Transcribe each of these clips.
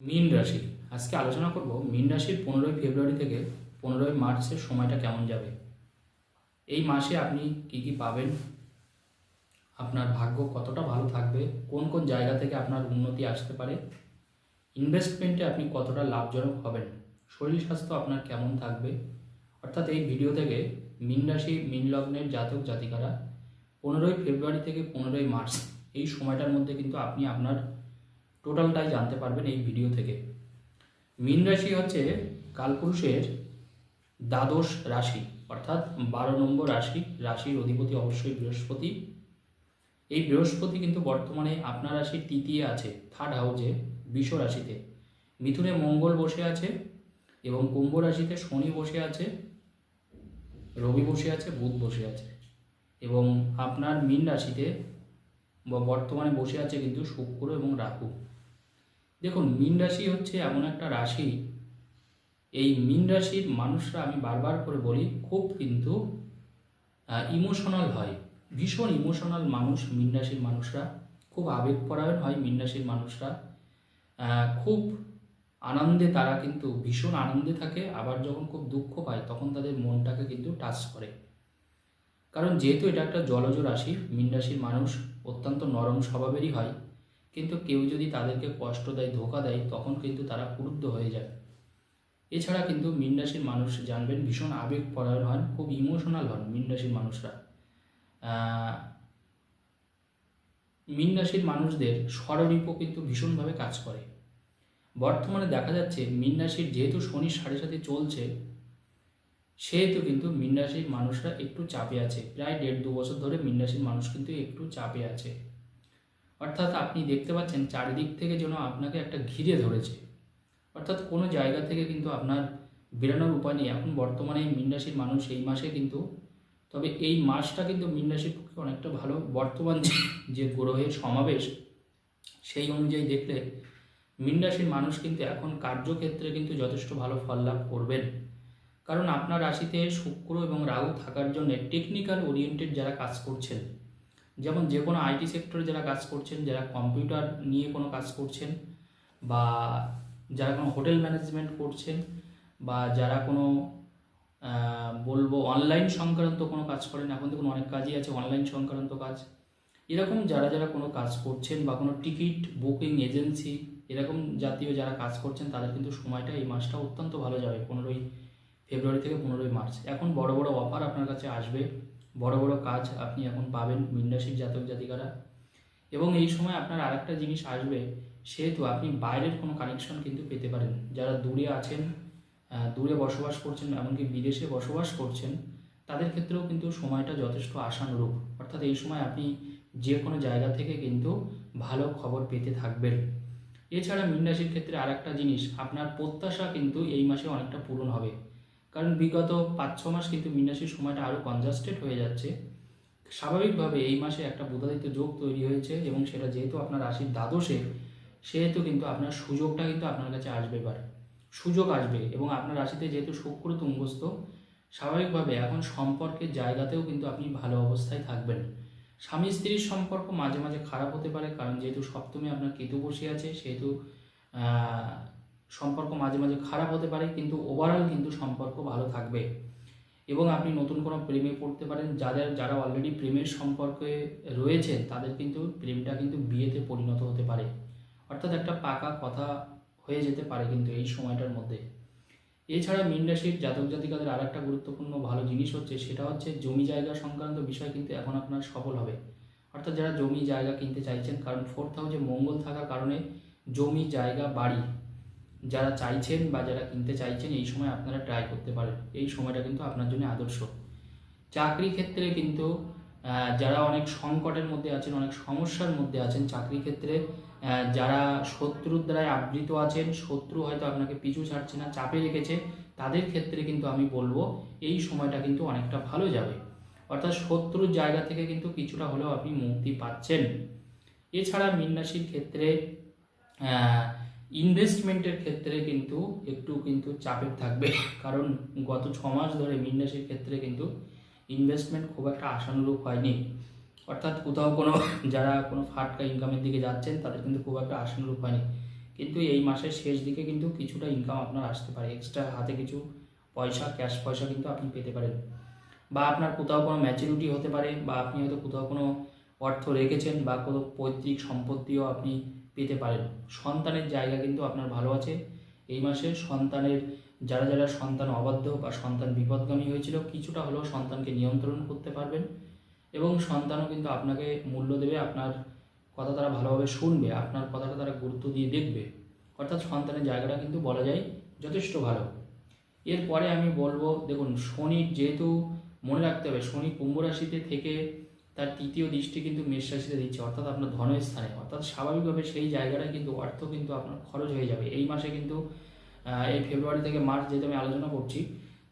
মীন রাশি। আজকে আলোচনা করব মীন রাশির পনেরোই ফেব্রুয়ারি থেকে পনেরোই মার্চের সময়টা কেমন যাবে? এই মাসে আপনি কি কি পাবেন? আপনার ভাগ্য কতটা ভালো থাকবে? কোন কোন জায়গা থেকে আপনার উন্নতি আসতে পারে? ইনভেস্টমেন্টে আপনি কতটা লাভজনক হবেন? শরীর স্বাস্থ্য আপনার কেমন থাকবে? অর্থাৎ এই ভিডিও থেকে মীন রাশি, মীন লগ্নের জাতক জাতিকারা পনেরোই ফেব্রুয়ারি থেকে পনেরোই মার্চ এই সময়টার মধ্যে কিন্তু আপনি আপনার টোটালটাই জানতে পারবেন এই ভিডিও থেকে। মীন রাশি হচ্ছে কালপুরুষের দ্বাদশ রাশি, অর্থাৎ বারো নম্বর রাশি, রাশির অধিপতি অবশ্যই বৃহস্পতি। এই বৃহস্পতি কিন্তু বর্তমানে আপনার রাশির তৃতীয় আছে থার্ড হাউজে বিষ রাশিতে। মিথুনে মঙ্গল বসে আছে এবং কুম্ভ রাশিতে শনি বসে আছে, রবি বসে আছে, বুধ বসে আছে। এবং আপনার মীন রাশিতে বর্তমানে বসে আছে কিন্তু শুক্র এবং রাহু। দেখুন, মীন রাশি হচ্ছে এমন একটা রাশি। এই মীন রাশির মানুষরা আমি বারবার করে বলি, খুব কিন্তু ইমোশনাল হয়। ভীষণ ইমোশনাল মানুষ মীন রাশির মানুষরা। খুব আবেগপরায়ণ হয় মীন রাশির মানুষরা। খুব আনন্দে তারা কিন্তু, ভীষণ আনন্দে থাকে। আবার যখন খুব দুঃখ পায়, তখন তাদের মনটাকে কিন্তু টাচ করে। কারণ যেহেতু এটা একটা জলজ রাশি, মীন রাশির মানুষ অত্যন্ত নরম স্বভাবেরই হয়। কিন্তু কেউ যদি তাদেরকে কষ্ট দেয়, ধোকা দেয়, তখন কিন্তু তারা ক্রুদ্ধ হয়ে যায়। এছাড়া কিন্তু মীন রাশির মানুষ জানবেন, ভীষণ আবেগ পরায়ণ হন, খুব ইমোশনাল হন মীন রাশির মানুষরা। মীন রাশির মানুষদের স্বরলিপও কিন্তু ভীষণভাবে কাজ করে। বর্তমানে দেখা যাচ্ছে মীন রাশির যেহেতু শনির সাড়ে সাথে চলছে, সেহেতু কিন্তু মীন রাশির মানুষরা একটু চাপে আছে। প্রায় দেড় দু বছর ধরে মীন রাশির মানুষ কিন্তু একটু চাপে আছে। অর্থাৎ আপনি দেখতে পাচ্ছেন চারিদিক থেকে যেন আপনাকে একটা ঘিরে ধরেছে। অর্থাৎ কোনো জায়গা থেকে কিন্তু আপনার বেরোনোর উপায় নেই। এখন বর্তমানে মীন রাশির মানুষ এই মাসে কিন্তু, তবে এই মাসটা কিন্তু মীন পক্ষে অনেকটা ভালো। বর্তমান যে গ্রহের সমাবেশ, সেই অনুযায়ী দেখলে মীন মানুষ কিন্তু এখন কার্যক্ষেত্রে কিন্তু যথেষ্ট ভালো ফল লাভ করবেন। কারণ আপনার রাশিতে শুক্র এবং রাহু থাকার জন্য টেকনিক্যাল ওরিয়েন্টেড যারা কাজ করছেন যেমন যে কোনো আইটি সেক্টরে যারা কাজ করছেন, যারা কম্পিউটার নিয়ে কোনো কাজ করছেন, বা যারা কোনো হোটেল ম্যানেজমেন্ট করছেন, বা যারা কোনো বলব অনলাইন সংক্রান্ত কোনো কাজ করেন, এখন দেখুন অনেক কাজই আছে অনলাইন সংক্রান্ত কাজ। এরকম যারা যারা কোনো কাজ করছেন বা কোনো টিকিট বুকিং এজেন্সি এরকম জাতীয় যারা কাজ করছেন, তাদের কিন্তু সময়টা এই মাসটা অত্যন্ত ভালো যাবে, পনেরোই ফেব্রুয়ারি থেকে পনেরোই মার্চ। এখন বড় বড় অফার আপনার কাছে আসবে। বড় বড় কাজ আপনি এখন পাবেন মিন্ডাসির জাতক জাতিকারা। এবং এই সময় আপনার আরেকটা জিনিস আসবে, সেহেতু আপনি বাইরের কোনো কানেকশন কিন্তু পেতে পারেন। যারা দূরে আছেন দূরে বসবাস করছেন, এমনকি বিদেশে বসবাস করছেন, তাদের ক্ষেত্রেও কিন্তু সময়টা যথেষ্ট আশানুরূপ। অর্থাৎ এই সময় আপনি যে কোনো জায়গা থেকে কিন্তু ভালো খবর পেতে থাকবেন। এছাড়া মীন রাশির ক্ষেত্রে আর একটা জিনিস, আপনার প্রত্যাশা কিন্তু এই মাসে অনেকটা পূরণ হবে। কারণ বিগত পাঁচ ছ মাস কিন্তু মীন সময়টা আরও কনজাস্টেড হয়ে যাচ্ছে। স্বাভাবিকভাবে এই মাসে একটা বুধাদিত্য যোগ তৈরি হয়েছে এবং সেটা যেহেতু আপনার রাশির দ্বাদশে, সেহেতু কিন্তু আপনার সুযোগটা কিন্তু আপনার কাছে আসবে এবার। সুযোগ আসবে এবং আপনার রাশিতে যেহেতু শুক্র তুঙ্গস্থ, স্বাভাবিকভাবে এখন সম্পর্কের জায়গাতেও কিন্তু আপনি ভালো অবস্থায় থাকবেন। স্বামী স্ত্রীর সম্পর্ক মাঝে মাঝে খারাপ হতে পারে কারণ যেহেতু সপ্তমে আপনার কেতু বসে আছে, সেহেতু সম্পর্ক মাঝে মাঝে খারাপ হতে পারে, কিন্তু ওভারঅল কিন্তু সম্পর্ক ভালো থাকবে। এবং আপনি নতুন কোনো প্রেমে পড়তে পারেন, যাদের, যারা অলরেডি প্রেমের সম্পর্কে রয়েছে, তাদের কিন্তু প্রেমটা কিন্তু বিয়েতে পরিণত হতে পারে। অর্থাৎ একটা পাকা কথা হয়ে যেতে পারে কিন্তু এই সময়টার মধ্যে। এছাড়া মীন রাশির জাতক জাতিকাদের আর একটা গুরুত্বপূর্ণ ভালো জিনিস হচ্ছে, সেটা হচ্ছে জমি জায়গা সংক্রান্ত বিষয় কিন্তু এখন আপনার সফল হবে। অর্থাৎ যারা জমি জায়গা কিনতে চাইছেন, কারণ ফোর্থ হাউসে মঙ্গল থাকার কারণে জমি, জায়গা, বাড়ি যারা চাইছেন বা যারা কিনতে চাইছেন, এই সময় আপনারা ট্রাই করতে পারেন। এই সময়টা কিন্তু আপনার জন্য আদর্শ। চাকরি ক্ষেত্রে কিন্তু যারা অনেক সংকটের মধ্যে আছেন, অনেক সমস্যার মধ্যে আছেন, চাকরি ক্ষেত্রে যারা শত্রুর দ্বারায় আবৃত আছেন, শত্রু হয়তো আপনাকে পিছু ছাড়ছে না, চাপে রেখেছে, তাদের ক্ষেত্রে কিন্তু আমি বলব, এই সময়টা কিন্তু অনেকটা ভালো যাবে। অর্থাৎ শত্রুর জায়গা থেকে কিন্তু কিছুটা হলেও আপনি মুক্তি পাচ্ছেন। এছাড়া মীন রাশির ক্ষেত্রে ইনভেস্টমেন্টের ক্ষেত্রে কিন্তু একটু কিন্তু চাপের থাকবে। কারণ গত ছ মাস ধরে রাশির ক্ষেত্রে কিন্তু ইনভেস্টমেন্ট খুব একটা আশানুরূপ হয়নি। অর্থাৎ কোথাও কোনো যারা কোনো ফাটকা ইনকামের দিকে যাচ্ছেন, তাদের কিন্তু খুব একটা আশানুরূপ হয়নি। কিন্তু এই মাসের শেষ দিকে কিন্তু কিছুটা ইনকাম আপনার আসতে পারে। এক্সট্রা হাতে কিছু পয়সা ক্যাশ পয়সা কিন্তু আপনি পেতে পারেন। বা আপনার কোথাও কোনো ম্যাচুরিটি হতে পারে, বা আপনি হয়তো কোথাও কোনো অর্থ রেখেছেন, বা কোনো পৈতৃক সম্পত্তিও আপনি পেতে পারেন। সন্তানের জায়গা কিন্তু আপনার ভালো আছে। এই মাসে সন্তানের, যারা যারা সন্তান অবাধ্য বা সন্তান বিপদগামী হয়েছিল, কিছুটা হলেও সন্তানকে নিয়ন্ত্রণ করতে পারবেন এবং সন্তানও কিন্তু আপনাকে মূল্য দেবে, আপনার কথা তারা ভালোভাবে শুনবে, আপনার কথাটা তারা গুরুত্ব দিয়ে দেখবে। অর্থাৎ সন্তানের জায়গাটা কিন্তু বলা যায় যথেষ্ট ভালো। এরপরে আমি বলব, দেখুন, শনির যেহেতু মনে রাখতে হবে, শনি কুম্ভ রাশিতে থেকে তার তৃতীয় দৃষ্টি কিন্তু মেষ রাশিতে দিচ্ছে, অর্থাৎ আপনার ধনের স্থানে অর্থাৎ স্বাভাবিকভাবে সেই জায়গাটায় কিন্তু অর্থ কিন্তু আপনার খরচ হয়ে যাবে। এই মাসে কিন্তু এই ফেব্রুয়ারি থেকে মার্চ যেহেতু আমি আলোচনা করছি,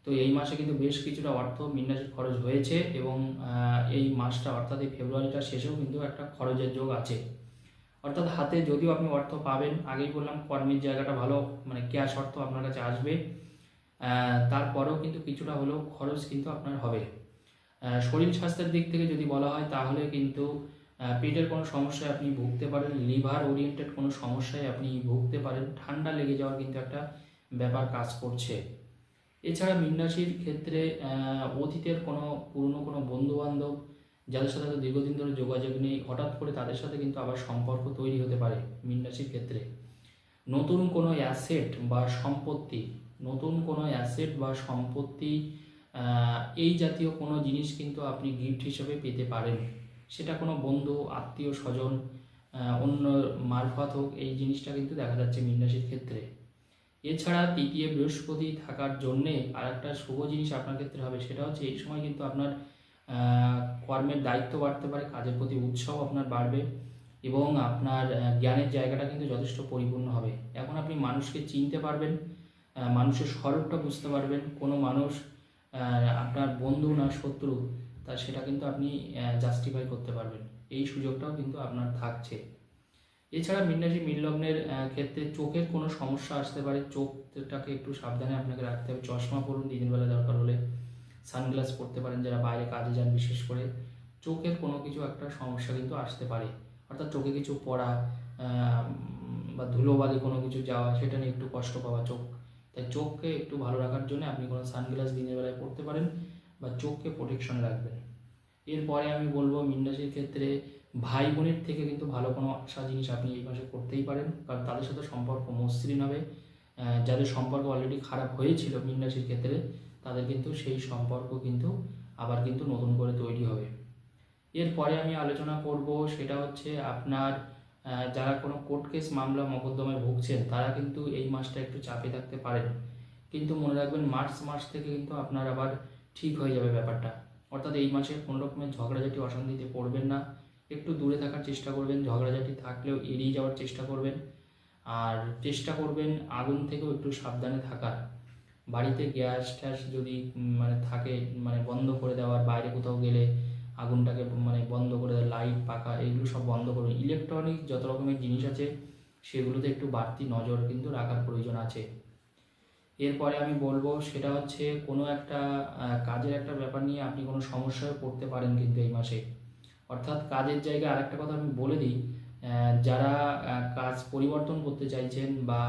তো এই মাসে কিন্তু বেশ কিছুটা অর্থ মিন্নাসের খরচ হয়েছে এবং এই মাসটা অর্থাৎ এই ফেব্রুয়ারিটা শেষেও কিন্তু একটা খরচের যোগ আছে। অর্থাৎ হাতে যদিও আপনি অর্থ পাবেন, আগেই বললাম কর্মের জায়গাটা ভালো মানে ক্যাশ অর্থ আপনার কাছে আসবে তারপরেও কিন্তু কিছুটা হলেও খরচ কিন্তু আপনার হবে। শরীর স্বাস্থ্যের দিক থেকে যদি বলা হয়, তাহলে কিন্তু পেটের কোনো সমস্যায় আপনি ভুগতে পারেন, লিভার ওরিয়েন্টেড কোনো সমস্যায় আপনি ভুগতে পারেন, ঠান্ডা লেগে যাওয়ার কিন্তু একটা ব্যাপার কাজ করছে। এছাড়া মিনরাশির ক্ষেত্রে অতীতের কোনো পুরনো কোনো বন্ধু বান্ধব যাদের সাথে হয়তো দীর্ঘদিন ধরে যোগাযোগ নেই, হঠাৎ করে তাদের সাথে কিন্তু আবার সম্পর্ক তৈরি হতে পারে মিনরাশির ক্ষেত্রে। নতুন কোনো অ্যাসেট বা সম্পত্তি, নতুন কোনো অ্যাসেট বা সম্পত্তি এই জাতীয় কোনো জিনিস কিন্তু আপনি গিফট হিসেবে পেতে পারেন। সেটা কোনো বন্ধু, আত্মীয়, স্বজন অন্য মারফত হোক, এই জিনিসটা কিন্তু দেখা যাচ্ছে মিনরাশির ক্ষেত্রে। এছাড়া তৃতীয় বৃহস্পতি থাকার জন্যে আর একটা শুভ জিনিস আপনার ক্ষেত্রে হবে, সেটা হচ্ছে এই সময় কিন্তু আপনার কর্মের দায়িত্ব বাড়তে পারে, কাজের প্রতি উৎসাহ আপনার বাড়বে এবং আপনার জ্ঞানের জায়গাটা কিন্তু যথেষ্ট পরিপূর্ণ হবে। এখন আপনি মানুষকে চিনতে পারবেন মানুষের স্বরূপটা বুঝতে পারবেন, কোনো মানুষ আপনার বন্ধু না শত্রু, তা সেটা কিন্তু আপনি জাস্টিফাই করতে পারবেন। এই সুযোগটাও কিন্তু আপনার থাকছে। এছাড়া মিন্নাসী মিল্লগ্নের ক্ষেত্রে চোখের কোনো সমস্যা আসতে পারে। চোখটাকে একটু সাবধানে আপনাকে রাখতে হবে। চশমা পরুন, দিনের বেলা দরকার হলে। সানগ্লাস পরতে পারেন যারা বাইরে কাজে যান বিশেষ করে। চোখের কোনো কিছু একটা সমস্যা কিন্তু আসতে পারে। অর্থাৎ চোখে কিছু পড়া বা ধুলোবালি কোনো কিছু যাওয়া, সেটা নিয়ে একটু কষ্ট পাওয়া, চোখ তাই চোখকে একটু ভালো রাখার জন্য আপনি কোনো সানগ্লাস দিনের বেলায় পরতে পারেন বা চোখকে প্রোটেকশনে রাখবেন। এরপরে আমি বলব মিন্ডাসির ক্ষেত্রে ভাই বোনের থেকে কিন্তু ভালো কোনো আশা জিনিস আপনি এই মাসে করতেই পারেন, কারণ তাদের সাথে সম্পর্ক মসৃণ হবে। যাদের সম্পর্ক অলরেডি খারাপ হয়েছিল মিন্ডাসির ক্ষেত্রে, তাদের কিন্তু সেই সম্পর্ক কিন্তু আবার কিন্তু নতুন করে তৈরি হবে। এরপরে আমি আলোচনা করব, সেটা হচ্ছে আপনার যারা কোনো কোর্ট কেস মামলা মকদ্দমায় ভুগছেন, তারা কিন্তু এই মাসটা একটু চাপে থাকতে পারেন। কিন্তু মনে রাখবেন, মার্চ মাস থেকে কিন্তু আপনার আবার ঠিক হয়ে যাবে ব্যাপারটা। অর্থাৎ এই মাসে কোনো রকমের ঝগড়াঝাটি, অশান্তিতে পড়বেন না। একটু দূরে থাকার চেষ্টা করবেন, ঝগড়াঝাটি থাকলেও এড়িয়ে যাওয়ার চেষ্টা করবেন। আর চেষ্টা করবেন আগুন থেকেও একটু সাবধানে থাকার। বাড়িতে গ্যাস ট্যাস যদি মানে থাকে মানে বন্ধ করে দেওয়ার, বাইরে কোথাও গেলে আগুনটাকে মানে বন্ধ করে দেওয়া লাইট পাখা, এগুলো সব বন্ধ করবে ইলেকট্রনিক যত রকমের জিনিস আছে, সেগুলোতে একটু বাড়তি নজর কিন্তু রাখার প্রয়োজন আছে। এরপরে আমি বলব, সেটা হচ্ছে কোনো একটা কাজের একটা ব্যাপার নিয়ে আপনি কোনো সমস্যায় পড়তে পারেন কিন্তু এই মাসে। অর্থাৎ কাজের জায়গায় আরেকটা কথা আমি বলে দিই যারা কাজ পরিবর্তন করতে চাইছেন বা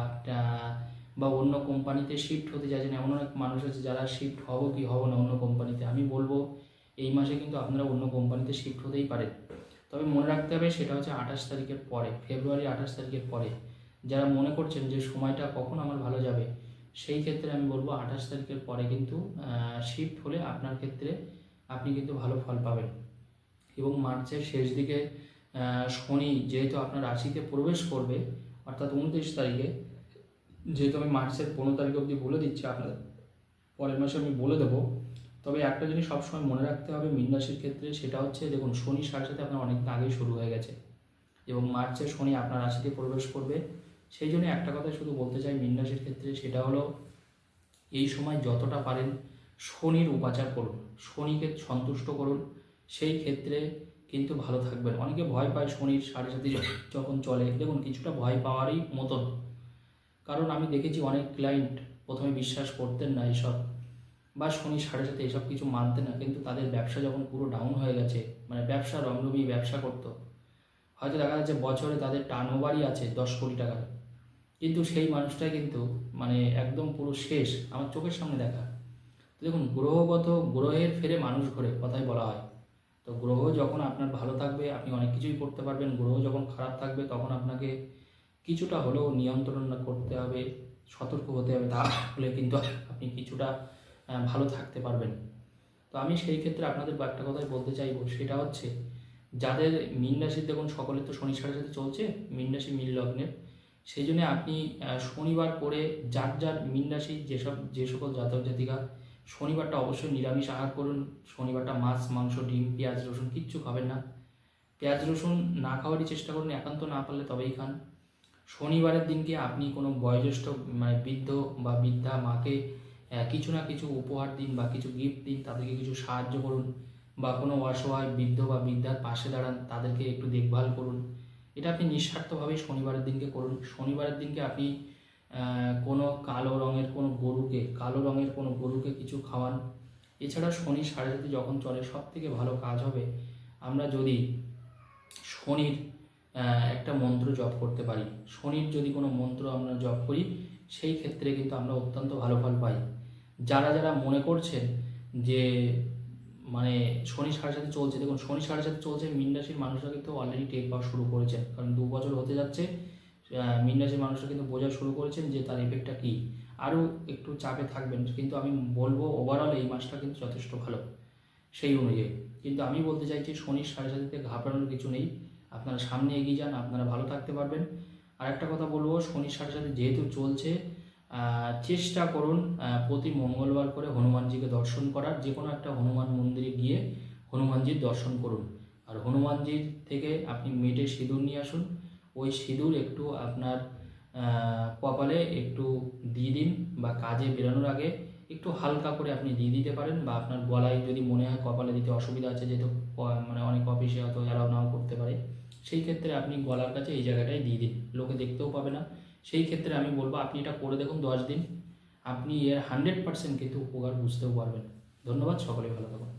বা অন্য কোম্পানিতে শিফট হতে চাইছেন, এমন অনেক মানুষ আছে যারা শিফট হব কি হব না অন্য কোম্পানিতে। আমি বলব এই মাসে কিন্তু আপনারা অন্য কোম্পানিতে শিফট হতেই পারেন তবে মনে রাখতে হবে সেটা হচ্ছে আঠাশ তারিখের পরে ফেব্রুয়ারি আঠাশ তারিখের পরে। যারা মনে করছেন যে সময়টা কখন আমার ভালো যাবে, সেই ক্ষেত্রে আমি বলব আঠাশ তারিখের পরে কিন্তু শিফট হলে আপনার ক্ষেত্রে আপনি কিন্তু ভালো ফল পাবেন। এবং মার্চের শেষ দিকে শনি যেহেতু আপনার রাশিতে প্রবেশ করবে, অর্থাৎ উনত্রিশ তারিখে, যেহেতু আমি মার্চের পনেরো তারিখ অবধি বলে দিচ্ছি আপনাদের, পরের মাসে আমি বলে দেবো তবে একটা জিনিস সবসময় মনে রাখতে হবে মীন রাশির ক্ষেত্রে, সেটা হচ্ছে, দেখুন, শনি সাড়ে সাথে আপনার অনেকদিন আগেই শুরু হয়ে গেছে এবং মার্চে শনি আপনার রাশিতে প্রবেশ করবে। সেই জন্য একটা কথা শুধু বলতে চাই মীন রাশির ক্ষেত্রে, সেটা হলো এই সময় যতটা পারেন শনির উপাচার করুন, শনিকে সন্তুষ্ট করুন। সেই ক্ষেত্রে কিন্তু ভালো থাকবেন। অনেকে ভয় পায় শনির সাড়ে সাথে যখন চলে। দেখুন, কিছুটা ভয় পাওয়ারই মতন। কারণ আমি দেখেছি অনেক ক্লায়েন্ট প্রথমে বিশ্বাস করতেন না এসব বা শনি, সাড়ে সাথে এসব কিছু মানতে না, কিন্তু তাদের ব্যবসা যখন পুরো ডাউন হয়ে গেছে মানে ব্যবসা রমরমিয়ে ব্যবসা করতো, হয়তো দেখা যাচ্ছে বছরে তাদের টার্ন ওভারই আছে দশ কোটি টাকার। কিন্তু সেই মানুষটাই কিন্তু মানে একদম পুরো শেষ, আমার চোখের সামনে দেখা। তো দেখুন, গ্রহগত, গ্রহের ফেরে মানুষ ঘোরে, কথাই বলা হয়। তো গ্রহ যখন আপনার ভালো থাকবে, আপনি অনেক কিছুই করতে পারবেন, গ্রহ যখন খারাপ থাকবে, তখন আপনাকে কিছুটা হলেও নিয়ন্ত্রণ করতে হবে, সতর্ক হতে হবে, তাহলে কিন্তু আপনি কিছুটা ভালো থাকতে পারবেন। তো আমি সেই ক্ষেত্রে আপনাদের একটা কথাই বলতে চাইব। সেটা হচ্ছে, যাদের মীন রাশির দেখুন সকলে তো শনি সাড়ে সাথে চলছে, মীন রাশি, মীন লগ্নের। সেই জন্য আপনি শনিবার করে যার যার মীন রাশি, যেসব, যে সকল জাতক জাতিকা, শনিবারটা অবশ্যই নিরামিষ আহার করুন। শনিবারটা মাছ, মাংস, ডিম, পেঁয়াজ, রসুন কিচ্ছু খাবেন না। পেঁয়াজ, রসুন না খাওয়ারই চেষ্টা করুন, একান্ত না পারলে তবেই খান। শনিবারের দিনকে আপনি কোনো বয়োজ্যেষ্ঠ মানে বৃদ্ধ বা বৃদ্ধা মাকে কিছু না কিছু উপহার দিন বা কিছু গিফট দিন, তাদেরকে কিছু সাহায্য করুন বা কোনো অসহায় বৃদ্ধ বা বৃদ্ধার পাশে দাঁড়ান, তাদেরকে একটু দেখভাল করুন। এটা আপনি নিঃস্বার্থভাবেই শনিবারের দিনকে করুন। শনিবারের দিনকে আপনি কোনো কালো রঙের কোনো গরুকে, কালো রঙের কোনো গরুকে কিছু খাওয়ান। এছাড়া শনি সাড়ে যখন চলে সব থেকে ভালো কাজ হবে, আমরা যদি শনির একটা মন্ত্র জপ করতে পারি। শনির যদি কোনো মন্ত্র আমরা জপ করি, সেই ক্ষেত্রে কিন্তু আমরা অত্যন্ত ভালো ফল পাই। যারা যারা মনে করছেন যে মানে শনি সাড়ে সাথে চলছে, দেখুন শনি সাড়ে সাথে চলছে, মীন রাশির মানুষরা কিন্তু অলরেডি টেক পাওয়া শুরু করেছেন। কারণ দু বছর হতে যাচ্ছে মীন রাশির মানুষরা কিন্তু বোঝা শুরু করেছেন যে তার এফেক্টটা কী। আরও একটু চাপে থাকবেন, কিন্তু আমি বলব ওভারঅল এই মাসটা কিন্তু যথেষ্ট ভালো, সেই অনুযায়ী। কিন্তু আমি বলতে চাইছি শনির সাড়ে সাথে ঘাবড়ানোর কিছু নেই। আপনারা সামনে এগিয়ে যান, আপনারা ভালো থাকতে পারবেন। আর একটা কথা বলব, শনির সাথে সাথে যেহেতু চলছে চেষ্টা করুন প্রতি মঙ্গলবার করে হনুমানজিকে দর্শন করার। যে কোনো একটা হনুমান মন্দিরে গিয়ে হনুমানজির দর্শন করুন। আর হনুমানজির থেকে আপনি মেটে সিঁদুর নিয়ে আসুন। ওই সিঁদুর একটু আপনার কপালে একটু দিয়ে দিন বা কাজে বেরোনোর আগে একটু হালকা করে আপনি দিয়ে দিতে পারেন বা আপনার গলায় যদি মনে হয় কপালে দিতে অসুবিধা আছে, যেহেতু মানে অনেক অফিসে হয়তো অ্যালাউ নাও করতে পারে। সেই ক্ষেত্রে আপনি গলার কাছে এই জায়গাটায় দিয়ে দিন। লোকে দেখতেও পাবে না। সেই ক্ষেত্রে আমি বলব, আপনি এটা করে দেখুন দশ দিন। আপনি এর হান্ড্রেড পার্সেন্ট কিন্তু উপকার বুঝতেও পারবেন। ধন্যবাদ সকলে ভালো থাকুন।